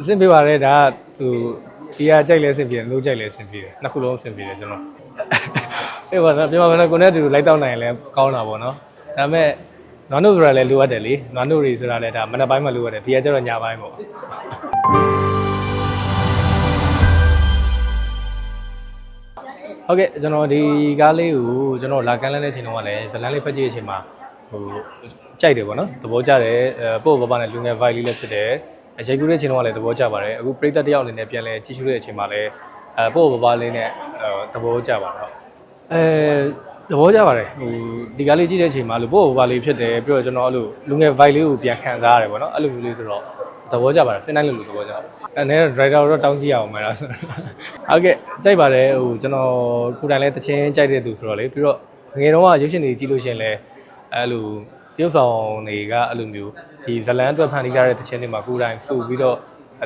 အဆင်ပြေပါတယ်ဒါကသူဒီဟာကြိုက်လဲအဆင်ပြေတယ်လို့ကြိုက်လဲအဆင်ပြေတယ်နှစ်ခုလုံးအဆင်ပြေတယ်ကျွန်တော်အေးပါတော့ပြန်ပါမယ်ကိုနဲ့အတူတူလိုက်တော့နိုင်ရင်လည်းကောင်းတာပေါ့နော်ဒါပေမဲ့နွားနို့ဆိုတာလည်းလိုအပ်တယ်လေနွားနို့တွေဆိုတာလည်းဒါမနက်ပိုင်းမှလိုအပ်တယ်ဒီကကျတော့ညပိုင်းပေါ့ဟုတ်ကဲ့ကျွန်တော်ဒီကားလေးကိုကျွန်တော်လာကမ်းလန်းတဲ့အချိန်တုန်းကလည်းဇလန်းလေးဖက်ကြည့်တဲ့အချိန်မှာဟိုကြိုက်တယ်ပေါ့နော်သဘောကျတယ်အဲပို့ပပနဲ့လူငယ် vibe လေးလည်းဖြစ်တယ်အ ရိုက်ကူးတဲ့အချိန်တုန်းကလည်းသဘောကျပါတယ်အခုပရိသတ်တယောက်အနေနဲ့ပြန်လဲကြည့်ရှုတဲ့အချိန်မှာလည်းအဲပို့ပပလေးနဲ့အဲသဘောကျပါတယ်ဟုတ်အဲသဘောကျပါတယ်ဟိုဒီကားလေးကြည့်တဲ့အချိန်မှာလို့ပို့ပပလေးဖြစ်တယ်ပြီးတော့ကျွန်တော်အဲ့လိုလူငယ် vibe လေးကိုပြန်ခံစားရတယ်ပေါ့နော်အဲ့လိုမျိုးလေးဆိုတော့သဘောကျပါတယ်စင်တိုင်းလိုလိုသဘောကျပါတယ်အဲနဲ့ driver တော့တောင်းကြည့်ရအောင်မလားဆိုဟုတ်ကဲ့ကြိုက်ပါတယ်ဟိုကျွန်တော်ကိုယ်တိုင်လည်းတချင်းကြိုက်တဲ့သူဆိုတော့လေပြီးတော့ငယ်တော့ကရုပ်ရှင်တွေကြည့်လို့ရှိရင်လည်းအဲ့လို တရုပ်ဆောင်တွေကအဲ့လိုမျိုးဒီဇလန်အတွက်ဖန်တီးထားတဲ့တချင်းတွေမှာကိုယ်တိုင်စုပြီးတော့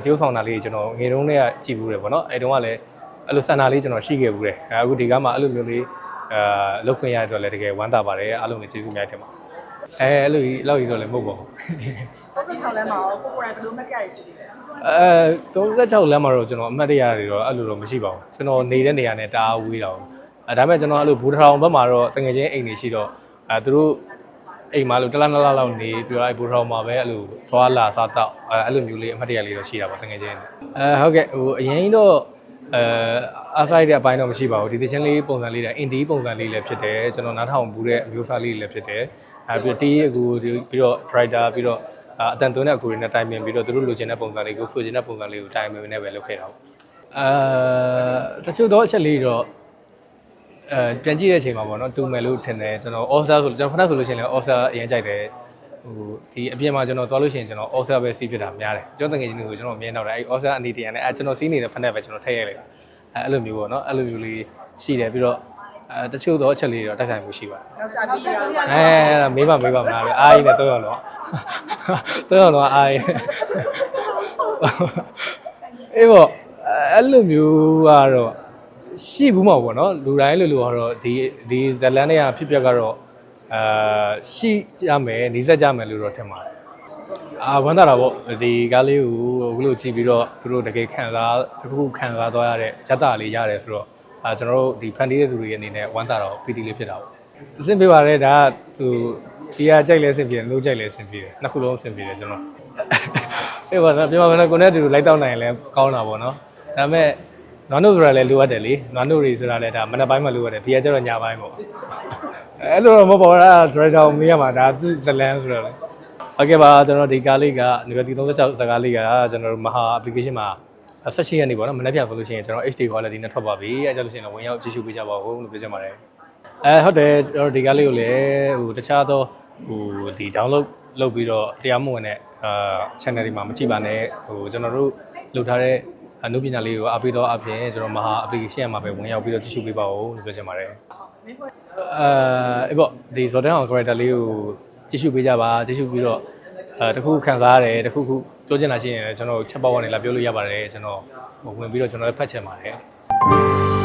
တရုပ်ဆောင်တာလေးကျွန်တော်ငယ်တုန်းကကြည့်ဘူးတယ်ပေါ့နော်အဲ့တုန်းကလည်းအဲ့လိုစံနာလေးကျွန်တော်ရှိခဲ့ဘူးတယ်အခုဒီကမှအဲ့လိုမျိုးလေးအာလောက်ခွင့်ရတဲ့အတွက်လည်းတကယ်ဝမ်းသာပါတယ်အားလုံးလည်းကျေးဇူးများတင်ပါအဲအဲ့လိုကြီးလောက်ကြီးဆိုလည်းမဟုတ်ပါဘူး36လမ်းမှာရောကိုကိုယ်တိုင်ဘယ်လိုမတ်တရားရှိသေးလဲအဲ36လမ်းမှာတော့ကျွန်တော်အမှတ်တရတွေတော့အဲ့လိုတော့မရှိပါဘူးကျွန်တော်နေတဲ့နေရာနဲ့တအားဝေးတာဘူးအဲဒါပေမဲ့ကျွန်တော်အဲ့လိုဘူထောင်ဘက်မှာတော့တငယ်ချင်းအိမ်တွေရှိတော့အဲသူတို့ အိမ်မှာလို့တလားနလားလောက်နေပြီးတော့အဲဘူထောင်မှာပဲအဲ့လိုသွားလာစားတော့အဲအဲ့လိုမျိုးလေးအမှတ်တရလေးတော့ရှိတာပါတငယ်ချင်းအဲဟုတ်ကဲ့ဟိုအရင်တော့အဲအားဆိုင်တဲ့အပိုင်းတော့မရှိပါဘူးဒီသချင်းလေးပုံစံလေးတဲ့အင်ဒီပုံစံလေးလည်းဖြစ်တယ်ကျွန်တော်နားထောင်ဘူးတဲ့အမျိုးအစားလေးလည်းဖြစ်တယ်အဲပြီးတော့တီးအကူပြီးတော့ driver ပြီးတော့အာအတန်သွင်းတဲ့အကူတွေနဲ့တိုင်ပင်ပြီးတော့သူတို့လိုချင်တဲ့ပုံစံလေးကိုဆိုချင်တဲ့ပုံစံလေးကိုတိုင်ပင်နဲ့ပဲလုပ်ခဲ့တာပေါ့အာတချို့တော့အချက်လေးတော့ အဲပြန်ကြည့်တဲ့အချိန်မှာပေါ့နော်တူမယ်လို့ထင်တယ်ကျွန်တော် offer ဆိုကျွန်တော်ခဏဆိုလို့ရှိရင်လည်း offer အရင်ကြိုက်တယ်ဟိုဒီအပြင်မှာကျွန်တော်သွားလို့ရှိရင်ကျွန်တော် offer ပဲစီးဖြစ်တာများတယ်ကျွန်တော်တကယ်ချင်းတွေကိုကျွန်တော်မြင်တော့တယ်အဲ offer အနေတရနဲ့အဲကျွန်တော်စီးနေတဲ့ဖက်နဲ့ပဲကျွန်တော်ထည့်ရလိုက်အဲအဲ့လိုမျိုးပေါ့နော်အဲ့လိုမျိုးလေးရှိတယ်ပြီးတော့အဲတချို့တော့အချက်လေးတွေတော့တိုက်ဆိုင်မှုရှိပါတယ်နောက်ကြကြည့်ရအောင်အဲအဲ့ဒါမေးပါမေးပါမလားပဲအားကြီးနဲ့တော့ရတော့တော့ရတော့အားကြီးအေးပေါ့အဲ့လိုမျိုးကတော့ ရှိဘူးမှာပေါ့နော်လူတိုင်းလူလူကတော့ဒီဒီဇလန်တွေကဖြစ်ပျက်ကတော့အာရှိကြမယ်နေဆက်ကြမယ်လို့တော့ထင်ပါတယ်အာဝမ်းသာတာပေါ့ဒီကားလေးကိုအခုလိုကြည့်ပြီးတော့သူတို့တကယ်ခံစားတစ်ခုခုခံစားသွားရတဲ့ရတလေးရတယ်ဆိုတော့အာကျွန်တော်တို့ဒီဖန်တီးတဲ့သူတွေအနေနဲ့ဝမ်းသာတော့ပီတိလေးဖြစ်တာပေါ့အဆင်ပြေပါတယ်ဒါကသူဒီဟာကြိုက်လဲအဆင်ပြေတယ်လို့ကြိုက်လဲအဆင်ပြေတယ်နှစ်ခုလုံးအဆင်ပြေတယ်ကျွန်တော်အေးပါတော့ပြန်ပါမယ်ကိုနဲ့အတူတူလိုက်တော့နိုင်ရင်လည်းကောင်းတာပေါ့နော်ဒါပေမဲ့ နွားနို့ဆိုတာလည်းလိုအပ်တယ်လေနွားနို့တွေဆိုတာလည်းဒါမနက်ပိုင်းမှလိုအပ်တယ်ဒီကကျတော့ညပိုင်းပေါ့အဲ့လိုတော့မဟုတ်ပါဘူးဒါဒရိုက်တာကိုမေးရမှာဒါသူဇလန်ဆိုတော့လေဟုတ်ကဲ့ပါကျွန်တော်ဒီကားလေးကငွေတီ36စကားလေးကကျွန်တော်တို့မဟာ application မှာဆက်ရှိရနေပေါ့နော်မနေ့ပြန်ဆိုလို့ရှိရင်ကျွန်တော် HD quality နဲ့ထွက်ပါပြီအဲကြောင့်လို့ရှိရင်လည်းဝင်ရောက်ကြည့်ရှုပေးကြပါဦးလို့ပြောချင်ပါတယ်အဲဟုတ်တယ်ကျွန်တော်ဒီကားလေးကိုလည်းဟိုတခြားသောဟိုဒီ download လုပ်ပြီးတော့တရားမဝင်တဲ့အာ channel တွေမှာမကြည့်ပါနဲ့ဟိုကျွန်တော်တို့လုပ်ထားတဲ့ အနုပညာလေးကိုအားပေးတော့အပြင်ကျွန်တော်မဟာ application မှာပဲဝင်ရောက်ပြီးတော့ကြည့်ရှုပေးပါဦးလို့ပြောချင်ပါတယ်အဲအဲ့ပေါ့ဒီ Zodan on character လေးကိုကြည့်ရှုပေးကြပါကြည့်ရှုပြီးတော့အဲတခုခုခံစားရတယ်တခုခုပြောချင်တာရှိရင်လည်းကျွန်တော်ချက်ပေါက်ကနေလာပြောလို့ရပါတယ်ကျွန်တော်ဟိုဝင်ပြီးတော့ကျွန်တော်လည်းဖတ်ချင်ပါတယ်